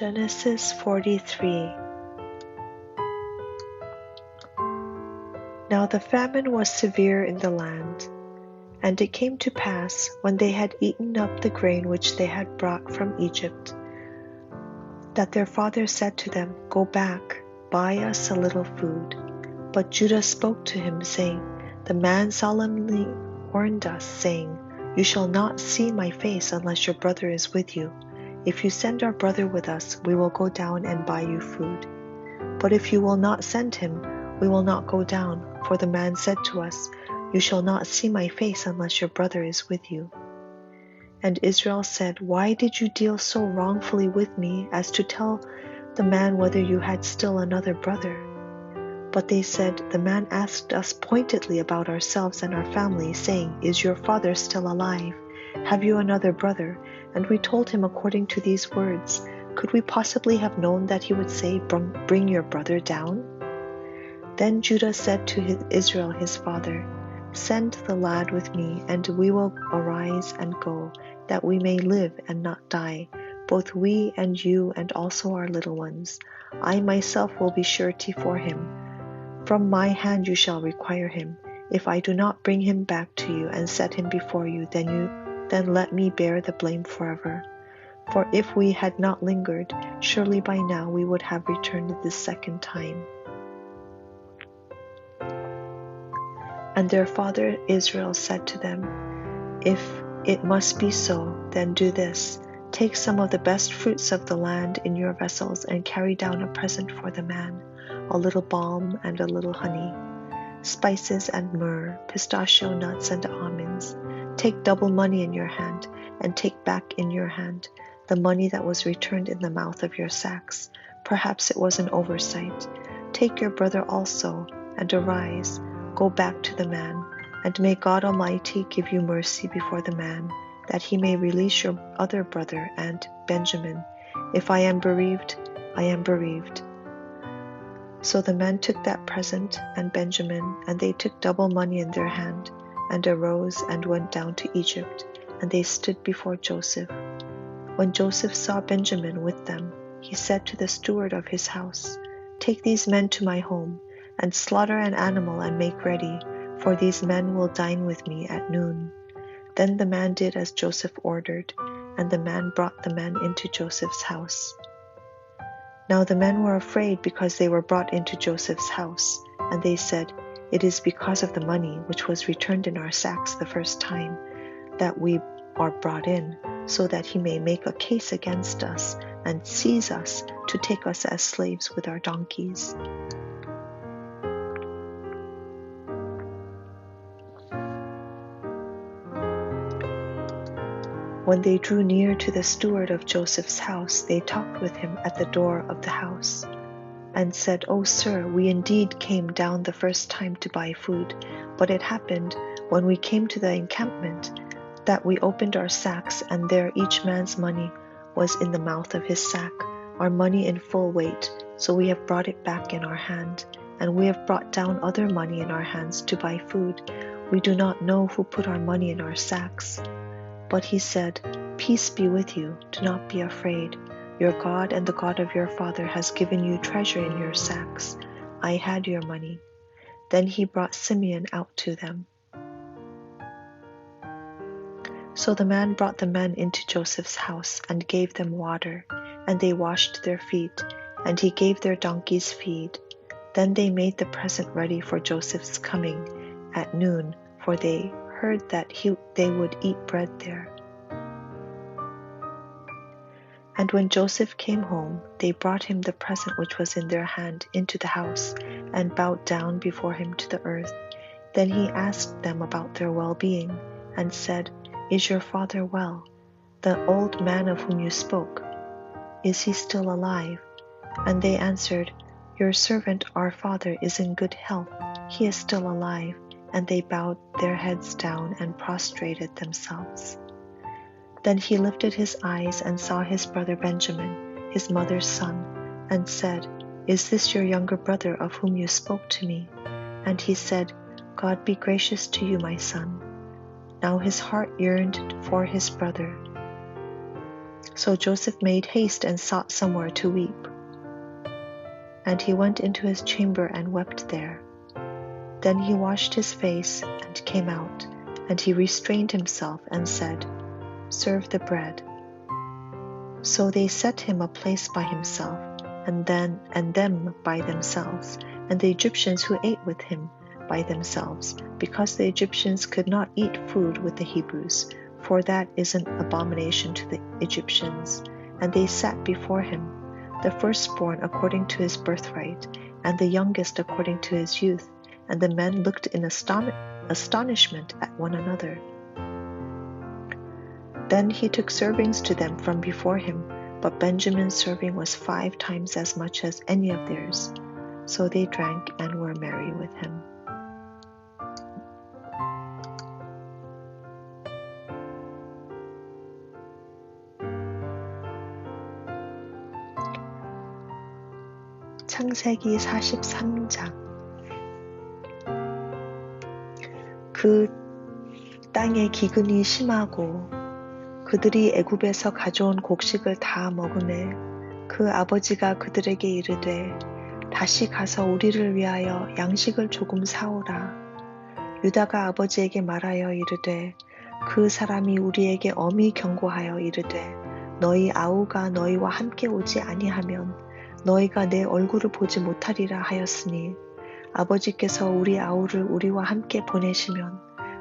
Genesis 43 Now the famine was severe in the land. And it came to pass, when they had eaten up the grain which they had brought from Egypt, that their father said to them, Go back, buy us a little food. But Judah spoke to him, saying, The man solemnly warned us, saying, You shall not see my face unless your brother is with you. If you send our brother with us, we will go down and buy you food. But if you will not send him, we will not go down, for the man said to us, You shall not see my face unless your brother is with you. And Israel said, Why did you deal so wrongfully with me as to tell the man whether you had still another brother? But they said, The man asked us pointedly about ourselves and our family, saying, Is your father still alive? Have you another brother? And we told him according to these words. Could we possibly have known that he would say, Bring your brother down? Then Judah said to Israel his father, Send the lad with me, and we will arise and go, that we may live and not die, both we and you and also our little ones. I myself will be surety for him. From my hand you shall require him. If I do not bring him back to you and set him before you, then you then let me bear the blame forever. For if we had not lingered, surely by now we would have returned the second time. And their father Israel said to them, If it must be so, then do this Take some of the best fruits of the land in your vessels and carry down a present for the man a little balm and a little honey, spices and myrrh, pistachio nuts and almonds. Take double money in your hand, and take back in your hand the money that was returned in the mouth of your sacks. Perhaps it was an oversight. Take your brother also, and arise, go back to the man, and may God Almighty give you mercy before the man, that he may release your other brother and Benjamin. If I am bereaved, I am bereaved. So the men took that present and Benjamin, and they took double money in their hand and arose and went down to Egypt, and they stood before Joseph. When Joseph saw Benjamin with them, he said to the steward of his house, Take these men to my home, and slaughter an animal and make ready, for these men will dine with me at noon. Then the man did as Joseph ordered, and the man brought the men into Joseph's house. Now the men were afraid because they were brought into Joseph's house, and they said, it is because of the money which was returned in our sacks the first time that we are brought in, so that he may make a case against us and seize us to take us as slaves with our donkeys. When they drew near to the steward of Joseph's house, they talked with him at the door of the house and said, Oh, sir, we indeed came down the first time to buy food, but it happened when we came to the encampment that we opened our sacks, and there each man's money was in the mouth of his sack, our money in full weight, so we have brought it back in our hand, and we have brought down other money in our hands to buy food. We do not know who put our money in our sacks. But he said, Peace be with you, do not be afraid. Your God and the God of your father has given you treasure in your sacks. I had your money. Then he brought Simeon out to them. So the man brought the men into Joseph's house and gave them water, and they washed their feet, and he gave their donkeys feed. Then they made the present ready for Joseph's coming at noon, for they heard that he, they would eat bread there. And when Joseph came home, they brought him the present which was in their hand into the house, and bowed down before him to the earth. Then he asked them about their well being, and said, Is your father well? The old man of whom you spoke, is he still alive? And they answered, Your servant, our father, is in good health. He is still alive. And they bowed their heads down and prostrated themselves. Then he lifted his eyes and saw his brother Benjamin, his mother's son, and said, Is this your younger brother of whom you spoke to me? And he said, God be gracious to you, my son. Now his heart yearned for his brother. So Joseph made haste and sought somewhere to weep. And he went into his chamber and wept there. Then he washed his face and came out, and he restrained himself and said, Serve the bread. So they set him a place by himself, and then and them by themselves, and the Egyptians who ate with him by themselves, because the Egyptians could not eat food with the Hebrews, for that is an abomination to the Egyptians. And they sat before him, the firstborn according to his birthright, and the youngest according to his youth. And the men looked in aston- astonishment at one another. Then he took servings to them from before him, but Benjamin's serving was five times as much as any of theirs. So they drank and were merry with him. 창세기 43장 그 땅에 기근이 심하고 그들이 애굽에서 가져온 곡식을 다 먹음에 그 아버지가 그들에게 이르되 다시 가서 우리를 위하여 양식을 조금 사오라. 유다가 아버지에게 말하여 이르되 그 사람이 우리에게 엄히 경고하여 이르되 너희 아우가 너희와 함께 오지 아니하면 너희가 내 얼굴을 보지 못하리라 하였으니 아버지께서 우리 아우를 우리와 함께 보내시면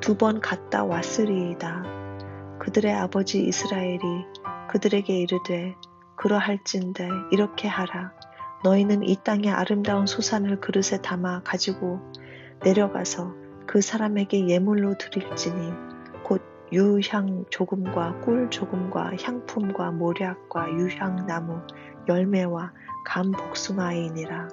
두 번 갔다 왔으리이다. 그들의 아버지 이스라엘이 그들에게 이르되 그러할진대 이렇게 하라. 너희는 이 땅의 아름다운 소산을 그릇에 담아 가지고 내려가서 그 사람에게 예물로 드릴지니 곧 유향 조금과 꿀 조금과 향품과 모략과 유향나무 열매와 감 복숭아이니라.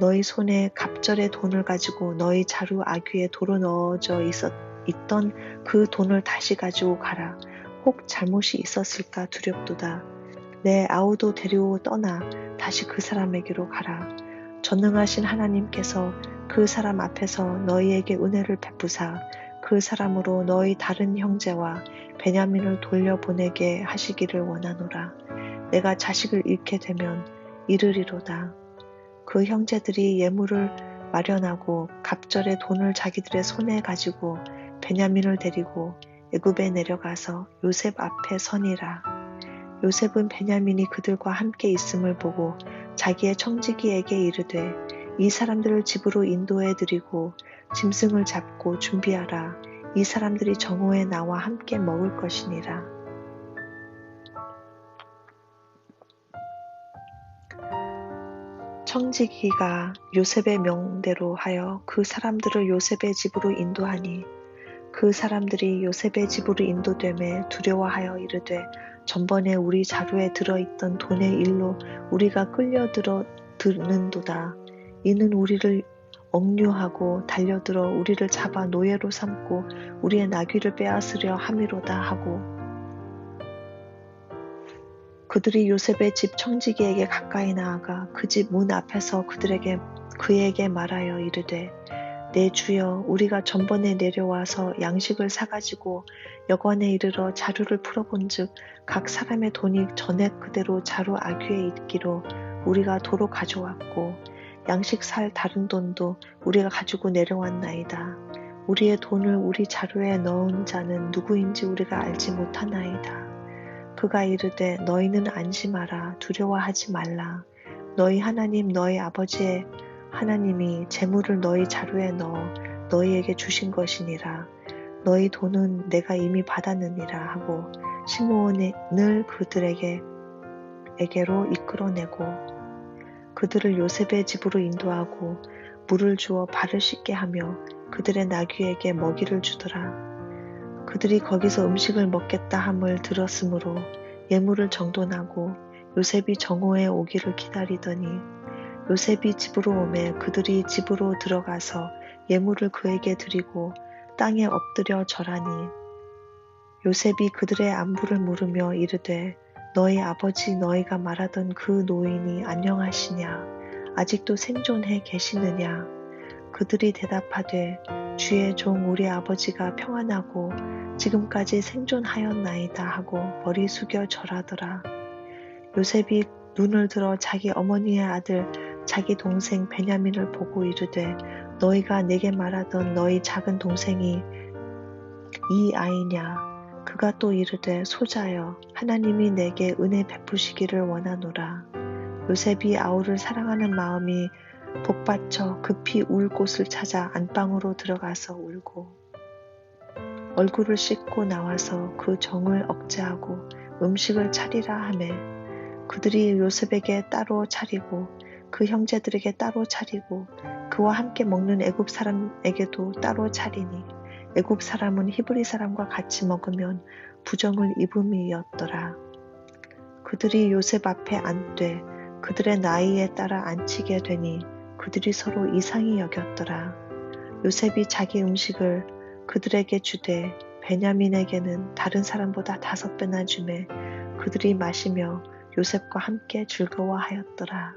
너희 손에 갑절의 돈을 가지고 너희 자루 아귀에 도로 넣어져 있었, 있던 그 돈을 다시 가지고 가라. 혹 잘못이 있었을까 두렵도다. 내 아우도 데리고 떠나 다시 그 사람에게로 가라. 전능하신 하나님께서 그 사람 앞에서 너희에게 은혜를 베푸사 그 사람으로 너희 다른 형제와 베냐민을 돌려보내게 하시기를 원하노라. 내가 자식을 잃게 되면 이르리로다. 그 형제들이 예물을 마련하고 갑절의 돈을 자기들의 손에 가지고 베냐민을 데리고 애굽에 내려가서 요셉 앞에 서니라. 요셉은 베냐민이 그들과 함께 있음을 보고 자기의 청지기에게 이르되 이 사람들을 집으로 인도해 드리고 짐승을 잡고 준비하라. 이 사람들이 정오에 나와 함께 먹을 것이니라. 청지기가 요셉의 명대로 하여 그 사람들을 요셉의 집으로 인도하니 그 사람들이 요셉의 집으로 인도됨에 두려워하여 이르되 전번에 우리 자루에 들어있던 돈의 일로 우리가 끌려들어 드는도다. 이는 우리를 억류하고 달려들어 우리를 잡아 노예로 삼고 우리의 나귀를 빼앗으려 함이로다 하고 그들이 요셉의 집 청지기에게 가까이 나아가 그 집 문 앞에서 그들에게 그에게 말하여 이르되 내 주여 우리가 전번에 내려와서 양식을 사가지고 여관에 이르러 자루를 풀어본즉 각 사람의 돈이 전액 그대로 자루 아귀에 있기로 우리가 도로 가져왔고 양식 살 다른 돈도 우리가 가지고 내려왔나이다. 우리의 돈을 우리 자루에 넣은 자는 누구인지 우리가 알지 못하나이다. 그가 이르되 너희는 안심하라 두려워하지 말라. 너희 하나님 너희 아버지의 하나님이 재물을 너희 자루에 넣어 너희에게 주신 것이니라. 너희 돈은 내가 이미 받았느니라 하고 시므온을 그들에게 에게로 이끌어내고 그들을 요셉의 집으로 인도하고 물을 주어 발을 씻게 하며 그들의 나귀에게 먹이를 주더라. 그들이 거기서 음식을 먹겠다 함을 들었으므로 예물을 정돈하고 요셉이 정오에 오기를 기다리더니 요셉이 집으로 오매 그들이 집으로 들어가서 예물을 그에게 드리고 땅에 엎드려 절하니 요셉이 그들의 안부를 물으며 이르되 너희 아버지 너희가 말하던 그 노인이 안녕하시냐? 아직도 생존해 계시느냐 그들이 대답하되 주의 종 우리 아버지가 평안하고 지금까지 생존하였나이다 하고 머리 숙여 절하더라. 요셉이 눈을 들어 자기 어머니의 아들 자기 동생 베냐민을 보고 이르되 너희가 내게 말하던 너희 작은 동생이 이 아이냐? 그가 또 이르되 소자여 하나님이 내게 은혜 베푸시기를 원하노라. 요셉이 아우를 사랑하는 마음이 복받쳐 급히 울 곳을 찾아 안방으로 들어가서 울고 얼굴을 씻고 나와서 그 정을 억제하고 음식을 차리라 하매 그들이 요셉에게 따로 차리고 그 형제들에게 따로 차리고 그와 함께 먹는 애굽 사람에게도 따로 차리니 애굽 사람은 히브리 사람과 같이 먹으면 부정을 입음이었더라. 그들이 요셉 앞에 앉되 그들의 나이에 따라 앉히게 되니 그들이 서로 이상히 여겼더라. 요셉이 자기 음식을 그들에게 주되 베냐민에게는 다른 사람보다 다섯 배나 주매 그들이 마시며 요셉과 함께 즐거워하였더라.